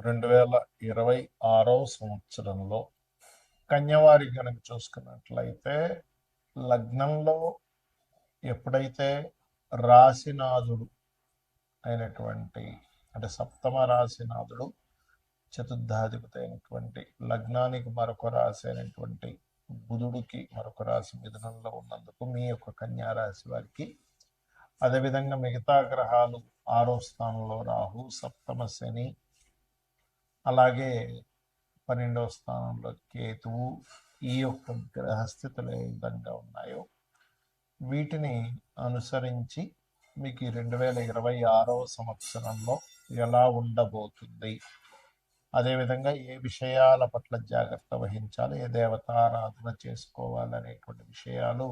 రెండు వేల ఇరవై ఆరో సంవత్సరంలో కన్యవారి కనుక చూసుకున్నట్లయితే లగ్నంలో ఎప్పుడైతే రాశినాథుడు అయినటువంటి అంటే సప్తమ రాశినాథుడు చతుర్థాధిపతి అయినటువంటి లగ్నానికి మరొక రాశి అయినటువంటి బుధుడికి మరొక రాశి మిథునంలో ఉన్నందుకు మీ యొక్క కన్యా రాశి వారికి అదేవిధంగా మిగతా గ్రహాలు ఆరో స్థానంలో రాహు సప్తమ శని అలాగే పన్నెండవ స్థానంలో కేతువు ఈ యొక్క గ్రహస్థితులు ఏ విధంగా ఉన్నాయో వీటిని అనుసరించి మీకు రెండు వేల ఇరవై ఆరవ సంవత్సరంలో ఎలా ఉండబోతుంది? అదేవిధంగా ఏ విషయాల పట్ల జాగ్రత్త వహించాలి? ఏ దేవతారాధన చేసుకోవాలి అనేటువంటి విషయాలు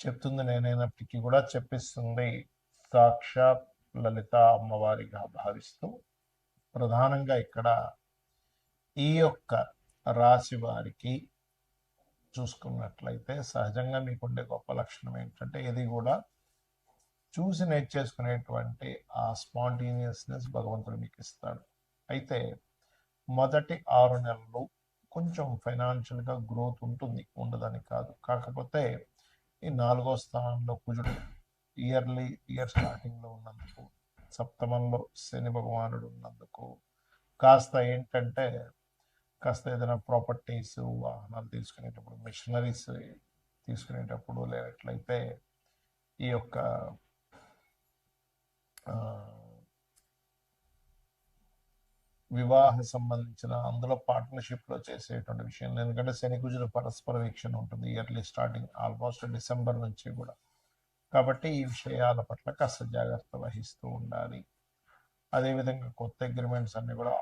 చెప్తుంది. నేనైనప్పటికీ కూడా చెప్పిస్తుంది. సాక్షాత్ లలిత అమ్మవారిగా భావిస్తూ ప్రధానంగా ఇక్కడ ఈ యొక్క రాశి వారికి చూసుకున్నట్లయితే సహజంగా మీకుండే గొప్ప లక్షణం ఏంటంటే ఇది కూడా చూసి నేర్చేసుకునేటువంటి ఆ స్పాంటేనియస్నెస్ భగవంతుడు మీకు ఇస్తాడు అయితే మొదటి ఆరు నెలలు కొంచెం ఫైనాన్షియల్గా గ్రోత్ ఉంటుంది ఉండదని కాదు. కాకపోతే ఈ నాలుగో స్థానంలో కుజుడు ఇయర్లీ ఇయర్ స్టార్టింగ్లో ఉన్నందుకు సప్తమంలో శని భగవానుడు ఉన్నందుకు కాస్త ఏంటంటే కాస్త ఏదైనా ప్రాపర్టీస్ వాహనాలు తీసుకునేటప్పుడు మిషనరీస్ తీసుకునేటప్పుడు లేనట్లయితే ఈ యొక్క వివాహ సంబంధించిన అందులో పార్ట్నర్షిప్లో చేసేటువంటి విషయం. ఎందుకంటే శని కుజుల పరస్పర వీక్షణ ఉంటుంది. ఇయర్లీ స్టార్టింగ్ ఆల్మోస్ట్ డిసెంబర్ నుంచి కూడా. కాబట్టి ఈ విషయాల పట్ల కాస్త జాగ్రత్త వహిస్తూ ఉండాలి. అదేవిధంగా కొత్త అగ్రిమెంట్స్ అన్నీ కూడా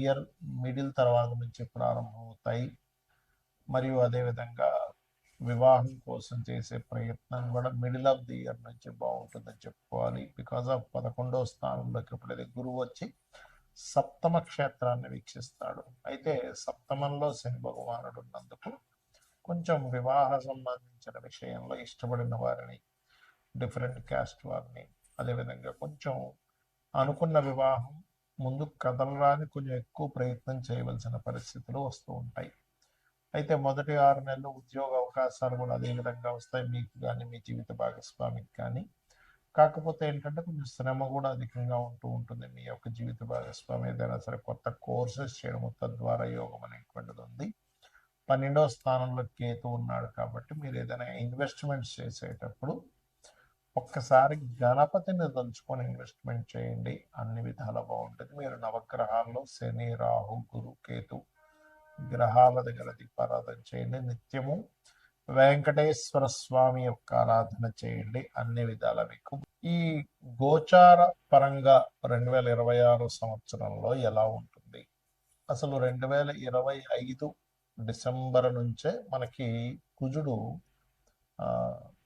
ఇయర్ మిడిల్ తర్వాత నుంచి ప్రారంభమవుతాయి. మరియు అదేవిధంగా వివాహం కోసం చేసే ప్రయత్నం కూడా మిడిల్ ఆఫ్ ది ఇయర్ నుంచి బాగుంటుందని చెప్పుకోవాలి. బికాజ్ ఆఫ్ పదకొండవ స్థానంలోకి ఎప్పుడైతే గురువు వచ్చి సప్తమ క్షేత్రాన్ని వీక్షిస్తాడు. అయితే సప్తమంలో శని భగవానుడు ఉన్నందుకు కొంచెం వివాహ సంబంధించిన విషయంలో ఇష్టపడిన వారిని డిఫరెంట్ క్యాస్ట్ వారిని. అదేవిధంగా కొంచెం అనుకున్న వివాహం ముందు కదలరాని కొంచెం ఎక్కువ ప్రయత్నం చేయవలసిన పరిస్థితులు వస్తూ ఉంటాయి. అయితే మొదటి ఆరు నెలలు ఉద్యోగ అవకాశాలు కూడా అదే విధంగా వస్తాయి. మీకు కానీ మీ జీవిత భాగస్వామికి కానీ. కాకపోతే ఏంటంటే కొంచెం శ్రమ కూడా అధికంగా ఉంటూ ఉంటుంది. మీ యొక్క జీవిత భాగస్వామి ఏదైనా సరే కొత్త కోర్సెస్ చేయడం తద్వారా యోగం అనేటువంటిది ఉంది. పన్నెండవ స్థానంలో కేతు ఉన్నాడు కాబట్టి మీరు ఏదైనా ఇన్వెస్ట్మెంట్స్ చేసేటప్పుడు ఒక్కసారి గణపతిని తలుచుకొని ఇన్వెస్ట్మెంట్ చేయండి. అన్ని విధాల బాగుంటుంది. మీరు నవగ్రహాల్లో శని రాహు గురు కేతు గ్రహాల దగ్గర దీపారాధన చేయండి. నిత్యము వెంకటేశ్వర స్వామి యొక్క ఆరాధన చేయండి. అన్ని విధాల మీకు. ఈ గోచార పరంగా రెండు వేల ఇరవై ఆరు సంవత్సరంలో ఎలా ఉంటుంది? అసలు రెండు వేల ఇరవై ఐదు డిసెంబర్ నుంచే మనకి కుజుడు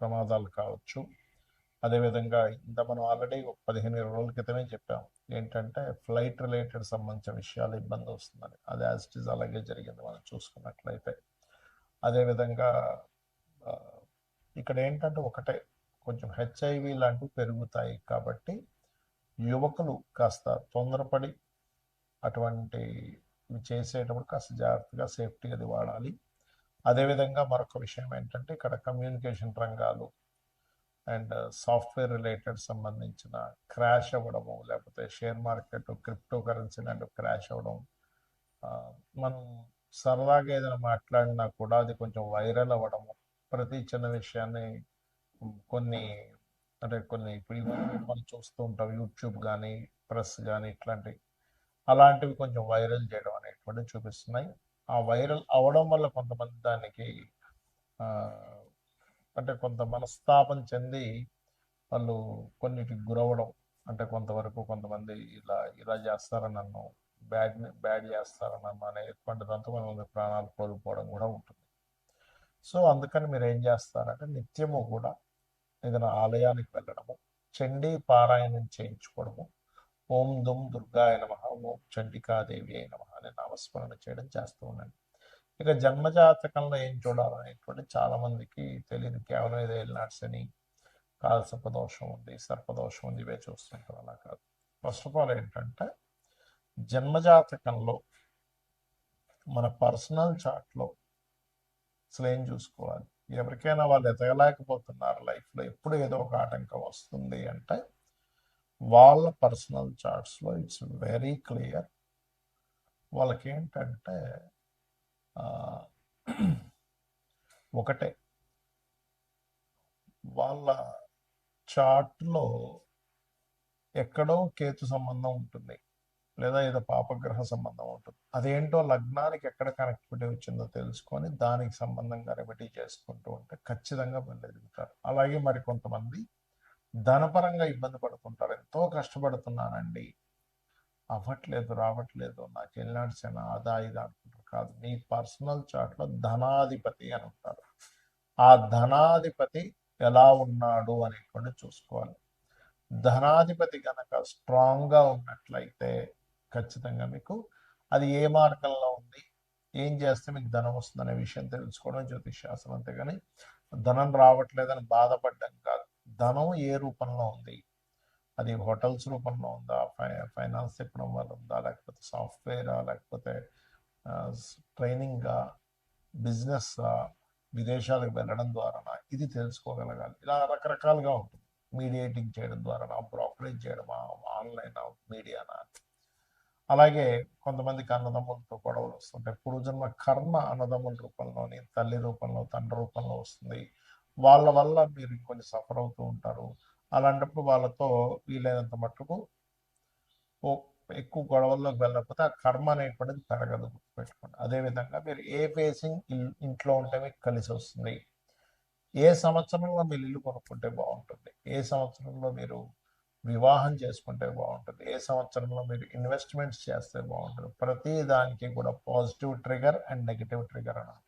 ప్రమాదాలు కావచ్చు. అదేవిధంగా ఇంత మనం ఆల్రెడీ ఒక పదిహేను ఇరవై రోజుల క్రితమే చెప్పాం ఏంటంటే ఫ్లైట్ రిలేటెడ్ సంబంధించిన విషయాలు ఇబ్బంది వస్తుందని. అది యాజ్ ఇట్ ఈజ్ అలాగే జరిగింది మనం చూసుకున్నట్లయితే. అదేవిధంగా ఇక్కడ ఏంటంటే ఒకటే కొంచెం హెచ్ఐవి లాంటివి పెరుగుతాయి కాబట్టి యువకులు కాస్త తొందరపడి అటువంటి చేసేటప్పుడు కాస్త జాగ్రత్తగా సేఫ్టీ అది వాడాలి. అదేవిధంగా మరొక విషయం ఏంటంటే ఇక్కడ కమ్యూనికేషన్ రంగాలు అండ్ సాఫ్ట్వేర్ రిలేటెడ్ సంబంధించిన క్రాష్ అవ్వడము లేకపోతే షేర్ మార్కెట్ క్రిప్టో కరెన్సీ లాంటివి క్రాష్ అవ్వడం మనం సరదాగా ఏదైనా మాట్లాడినా కూడా అది కొంచెం వైరల్ అవ్వడము ప్రతి చిన్న విషయాన్ని కొన్ని అంటే కొన్ని ఇప్పుడు మనం చూస్తూ ఉంటాం యూట్యూబ్ కానీ ప్రెస్ కానీ ఇట్లాంటివి అలాంటివి కొంచెం వైరల్ చేయడం అనేటువంటివి చూపిస్తున్నాయి. ఆ వైరల్ అవడం వల్ల కొంతమంది దానికి అంటే కొంత మనస్తాపం చెంది వాళ్ళు కొన్నిటికి గురవడం. అంటే కొంతవరకు కొంతమంది ఇలా ఇలా చేస్తారని నన్ను బ్యాడ్ బ్యాడ్ అనే అనేటువంటి దాంతో కొంతమంది ప్రాణాలు కోల్పోవడం కూడా ఉంటుంది. సో అందుకని మీరు ఏం చేస్తారంటే నిత్యము కూడా ఏదైనా ఆలయానికి వెళ్ళడము చండీ పారాయణం చేయించుకోవడము ఓం దుమ్ దుర్గాయ నమ ఓం చండికాదేవి అయి నమ అనే నామస్మరణ చేయడం చేస్తూ ఉండండి. ఇక జన్మజాతకంలో ఏం చూడాలనేటువంటి చాలా మందికి తెలియదు. కేవలం ఏదో వెళ్ళినాడ్స్ అని కాల సర్పదోషం ఉంది సర్పదోషం ఉంది ఇవే చూస్తుంటారు. అలా కాదు. ఫస్ట్ ఆఫ్ ఆల్ ఏంటంటే జన్మజాతకంలో మన పర్సనల్ చార్ట్లో అసలు ఏం చూసుకోవాలి? ఎవరికైనా వాళ్ళు ఎదగలేకపోతున్నారు లైఫ్లో. ఎప్పుడు ఏదో ఒక ఆటంకం వస్తుంది అంటే వాళ్ళ పర్సనల్ చార్ట్స్లో ఇట్స్ వెరీ క్లియర్. వాళ్ళకి ఏంటంటే ఒకటే. వాళ్ళ చార్ట్లో ఎక్కడో కేతు సంబంధం ఉంటుంది. లేదా ఏదో పాపగ్రహ సంబంధం ఉంటుంది. అదేంటో లగ్నానికి ఎక్కడ కనెక్టివిటీ వచ్చిందో తెలుసుకొని దానికి సంబంధంగా రెమెడీ చేసుకుంటూ ఉంటే ఖచ్చితంగా వెళ్ళెదుగుతారు అలాగే మరి కొంతమంది ధనపరంగా ఇబ్బంది పడుతుంటారు ఎంతో కష్టపడుతున్నానండి. అవ్వట్లేదు రావట్లేదు. నాకు వెళ్ళినాడ్సేనా ఆదా ఇది అనుకుంటారు. కాదు మీ పర్సనల్ చాట్లో ధనాధిపతి అని ఉంటారు. ఆ ధనాధిపతి ఎలా ఉన్నాడు అనేటువంటి చూసుకోవాలి. ధనాధిపతి కనుక స్ట్రాంగ్గా ఉన్నట్లయితే ఖచ్చితంగా మీకు అది ఏ మార్గంలో ఉంది ఏం చేస్తే మీకు ధనం వస్తుంది అనే విషయం తెలుసుకోవడం జ్యోతిష్ శాస్త్రం అంతేగాని ధనం రావట్లేదని బాధపడ్డం కాదు. ధనం ఏ రూపంలో ఉంది? అది హోటల్స్ రూపంలో ఉందా? ఫై ఫైనాన్స్ చెప్పడం వల్ల ఉందా? లేకపోతే సాఫ్ట్వేరా? లేకపోతే ట్రైనింగా? బిజినెస్ విదేశాలకు వెళ్ళడం ద్వారా ఇది తెలుసుకోగలగాలి. ఇలా రకరకాలుగా ఉంటుంది. మీడియేటింగ్ చేయడం ద్వారా బ్రోకరేజ్ చేయడమా? ఆన్లైన్? మీడియానా? అలాగే కొంతమందికి అన్నదమ్ములతో గొడవలు వస్తుంటాయి. పూర్వజన్మ కర్మ అన్నదమ్ముల రూపంలోని తల్లి రూపంలో తండ్రి రూపంలో వస్తుంది. వాళ్ళ వల్ల మీరు కొన్ని సఫర్ అవుతూ ఉంటారు. అలాంటప్పుడు వాళ్ళతో వీలైనంత మట్టుకు ఎక్కువ గొడవల్లోకి వెళ్ళకపోతే ఆ కర్మ అనేటువంటిది పెరగదు గుర్తుపెట్టుకోండి. అదేవిధంగా మీరు ఏ ఫేసింగ్ ఇంట్లో ఉంటే మీకు కలిసి వస్తుంది. ఏ సంవత్సరంలో మీరు ఇల్లు కొనుక్కుంటే బాగుంటుంది. ఏ సంవత్సరంలో మీరు వివాహం చేసుకుంటే బాగుంటుంది. ఏ సంవత్సరంలో మీరు ఇన్వెస్ట్మెంట్స్ చేస్తే బాగుంటుంది. ప్రతి దానికి కూడా positive trigger and negative trigger అన్నమాట.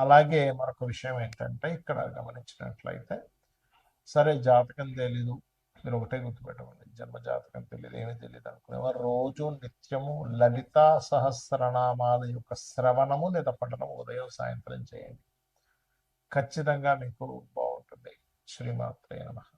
అలాగే మరొక విషయం ఏంటంటే ఇక్కడ గమనించినట్లయితే సరే జాతకం తెలీదు. మీరు ఒకటే గుర్తుపెట్టుకోండి. జన్మ జాతకం తెలియదు ఏమీ తెలియదు అనుకునేవారు. రోజు నిత్యము లలితా సహస్రనామాల యొక్క శ్రవణము లేదా పఠనము ఉదయం సాయంత్రం చేయండి. ఖచ్చితంగా మీకు బాగుంటుంది. శ్రీమాత్రే నమః.